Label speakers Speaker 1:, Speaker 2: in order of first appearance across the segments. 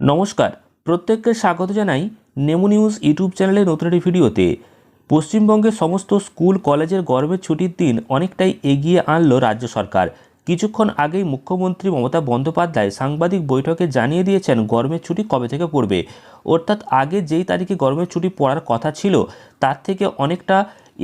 Speaker 1: নমস্কার, প্রত্যেককে স্বাগত জানাই নেমু নিউজ ইউটিউব চ্যানেলের নতুন একটি ভিডিওতে। পশ্চিমবঙ্গের সমস্ত স্কুল, কলেজের গরমের ছুটির দিন অনেকটাই এগিয়ে আনলো রাজ্য সরকার। কিছুক্ষণ আগেই মুখ্যমন্ত্রী মমতা বন্দ্যোপাধ্যায় সাংবাদিক বৈঠকে জানিয়ে দিয়েছেন গরমের ছুটি কবে থেকে পড়বে। অর্থাৎ আগে যেই তারিখে গরমের ছুটি পড়ার কথা ছিল, তার থেকে অনেকটা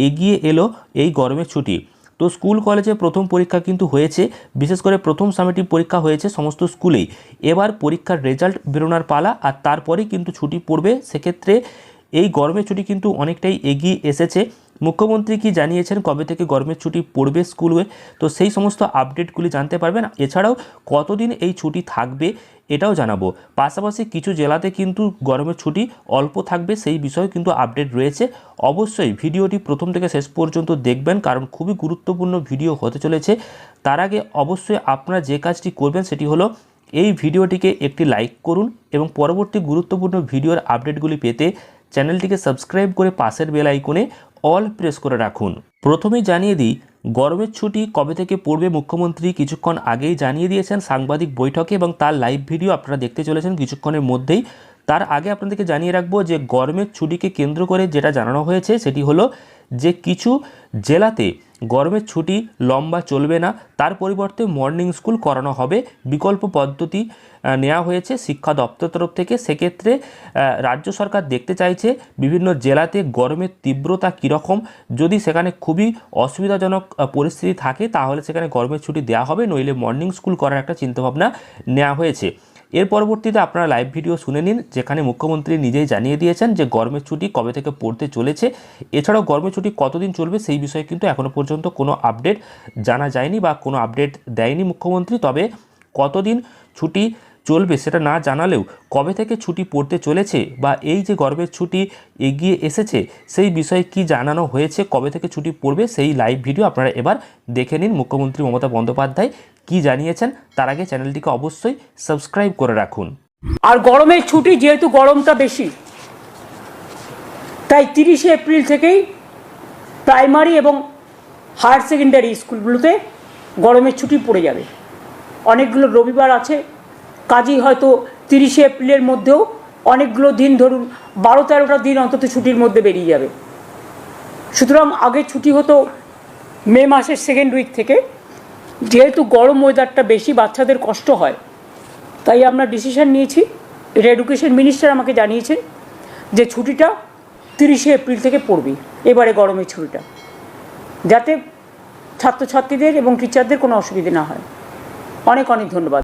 Speaker 1: এগিয়ে এলো এই গরমের ছুটি। তো স্কুল কলেজে প্রথম পরীক্ষা কিন্তু হয়েছে, বিশেষ করে প্রথম সামেটিভ পরীক্ষা হয়েছে সমস্ত স্কুলেই। এবার পরীক্ষার রেজাল্ট বেরোনোর পালা আর তারপরেই কিন্তু ছুটি পড়বে। সেক্ষেত্রে এই গরমের ছুটি কিন্তু অনেকটাই এগিয়ে এসেছে। মুখ্যমন্ত্রী কি জানিয়েছেন কবে থেকে গরমের ছুটি পড়বে স্কুলে তো সেই সমস্ত আপডেটগুলি জানতে পারবেন। এছাড়াও কতদিন এই ছুটি থাকবে এটাও জানাব। পাশাপাশি কিছু জেলাতে কিন্তু গরমের ছুটি অল্প থাকবে, সেই বিষয়ে কিন্তু আপডেট রয়েছে। অবশ্যই ভিডিওটি প্রথম থেকে শেষ পর্যন্ত দেখবেন, কারণ খুবই গুরুত্বপূর্ণ ভিডিও হতে চলেছে। তার আগে অবশ্যই আপনারা যে কাজটি করবেন সেটি হলো এই ভিডিওটিকে একটি লাইক করুন এবং পরবর্তী গুরুত্বপূর্ণ ভিডিওর আপডেটগুলি পেতে চ্যানেলটিকে সাবস্ক্রাইব করে পাশের বেল আইকনে অল প্রেস করে রাখুন। প্রথমেই জানিয়ে দিই, গরমের ছুটি কবে থেকে পড়বে মুখ্যমন্ত্রী কিছুক্ষণ আগেই জানিয়ে দিয়েছেন সাংবাদিক বৈঠকে এবং তার লাইভ ভিডিও আপনারা দেখতে চলেছেন কিছুক্ষণের মধ্যেই। তার আগে আপনাদেরকে জানিয়ে রাখব যে গরমের ছুটিকে কেন্দ্র করে যেটা জানানো হয়েছে সেটি হলো যে কিছু জেলাতে গরমের ছুটি লম্বা চলবে না, তার পরিবর্তে মর্নিং স্কুল করানো হবে। বিকল্প পদ্ধতি নেওয়া হয়েছে শিক্ষা দপ্তর তরফ থেকে। সেক্ষেত্রে রাজ্য সরকার দেখতে চাইছে বিভিন্ন জেলাতে গরমের তীব্রতা কীরকম। যদি সেখানে খুবই অসুবিধাজনক পরিস্থিতি থাকে, তাহলে সেখানে গরমের ছুটি দেওয়া হবে। নইলে মর্নিং স্কুল করার একটা চিন্তাভাবনা নেওয়া হয়েছে। এর পরবর্তীতে আপনারা লাইভ ভিডিও শুনে নিন, যেখানে মুখ্যমন্ত্রী নিজেই জানিয়ে দিয়েছেন যে গরমের ছুটি কবে থেকে পড়তে চলেছে। এছাড়াও গরমের ছুটি কতদিন চলবে সেই বিষয়ে কিন্তু এখনও পর্যন্ত কোনো আপডেট জানা যায়নি বা কোনো আপডেট দেয়নি মুখ্যমন্ত্রী। তবে কতদিন ছুটি চলবে সেটা না জানালেও কবে থেকে ছুটি পড়তে চলেছে বা এই যে গর্বের ছুটি এগিয়ে এসেছে, সেই বিষয়ে কি জানানো হয়েছে, কবে থেকে ছুটি পড়বে, সেই লাইভ ভিডিও আপনারা এবার দেখে নিন। মুখ্যমন্ত্রী মমতা বন্দ্যোপাধ্যায় কি জানিয়েছেন, তার আগে চ্যানেলটিকে অবশ্যই সাবস্ক্রাইব করে রাখুন।
Speaker 2: আর গরমের ছুটি যেহেতু গরমটা বেশি, তাই তিরিশে এপ্রিল থেকেই প্রাইমারি এবং হায়ার সেকেন্ডারি স্কুলগুলোতে গরমের ছুটি পড়ে যাবে। অনেকগুলো রবিবার আছে কাজেই হয়তো তিরিশে এপ্রিলের মধ্যেও অনেকগুলো দিন ধরুন বারো তেরোটা দিন অন্তত ছুটির মধ্যে বেরিয়ে যাবে। সুতরাং আগে ছুটি হতো মে মাসের সেকেন্ড উইক থেকে। যেহেতু গরম ওয়েদারটা বেশি, বাচ্চাদের কষ্ট হয়। তাই আমরা ডিসিশন নিয়েছি, এটা এডুকেশন মিনিস্টার আমাকে জানিয়েছেন যে ছুটিটা তিরিশে এপ্রিল থেকে পড়বে, এবারে গরমের ছুটিটা। যাতে ছাত্রছাত্রীদের এবং টিচারদের কোনো অসুবিধে না হয়। অনেক অনেক ধন্যবাদ।